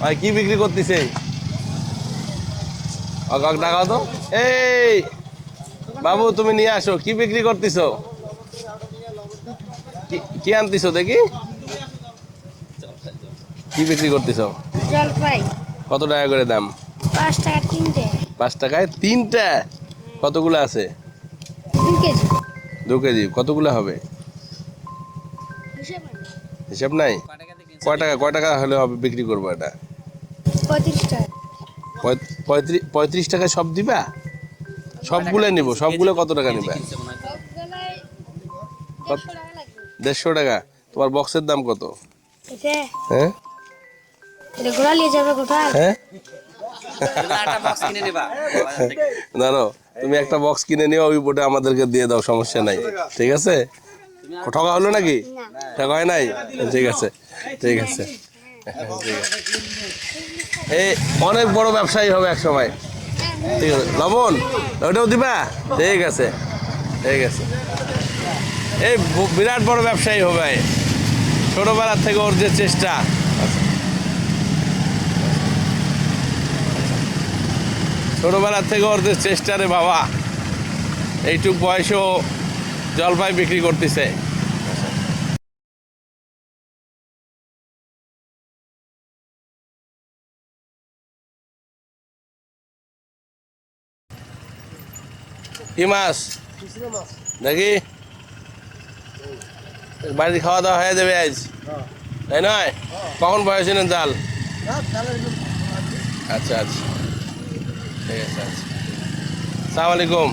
ভাই কি বিক্রি করতেছে? অকাক টাকা তো? এই বাবু তুমি নিয়ে আসো কি বিক্রি করতেছো? কি- আনতেছো দেখি? কি বিক্রি করতেছো? জলপাই। কত টাকা করে দাম? পাঁচ টাকা তিনটে। পাঁচ টাকায় তিনটা? কতগুলো আছে? কেজি। দু কেজি কতগুলো হবে? হিসাব নাই? কয় টাকা কয় টাকা হলে হবে বিক্রি করব এটা? পঁয়ত্রিশ টাকা। পঁয়ত্রিশ পঁয়ত্রিশ টাকায় সব দিবা? সবগুলো নিব সবগুলো কত টাকা নিবা? দেড়শো টাকা তোমার বক্সের দাম কত? হ্যাঁ? হ্যাঁ? একটা বক্স কিনে নেবা। জানো তুমি একটা বক্স কিনে নিও ওই বোর্ডে আমাদেরকে দিয়ে দাও সমস্যা নাই। ঠিক আছে? ঠকা হলো নাকি? ঠকা হয় নাই? ঠিক আছে ঠিক আছে। এই, অনেক বড় ব্যবসায়ী হবে এক সময় ঠিক আছে। লবণ? ওটাও দিবা? ঠিক আছে। ঠিক আছে। এই বিরাট বড় ব্যবসায়ী হবে। ছোটবেলার থেকে ওর যে চেষ্টা। ছোটবেলার থেকে ওর যে চেষ্টা রে বাবা। এইটুক বয়সেও জলপাই বিক্রি করতেছে। কি মাছ? দেখি বাড়ির খাওয়া দাওয়া হয়ে যাবে আজ? তাই নয়? কখন বয়সেন জাল? আচ্ছা আচ্ছা। ঠিক আছে আচ্ছা। সালাম আলাইকুম।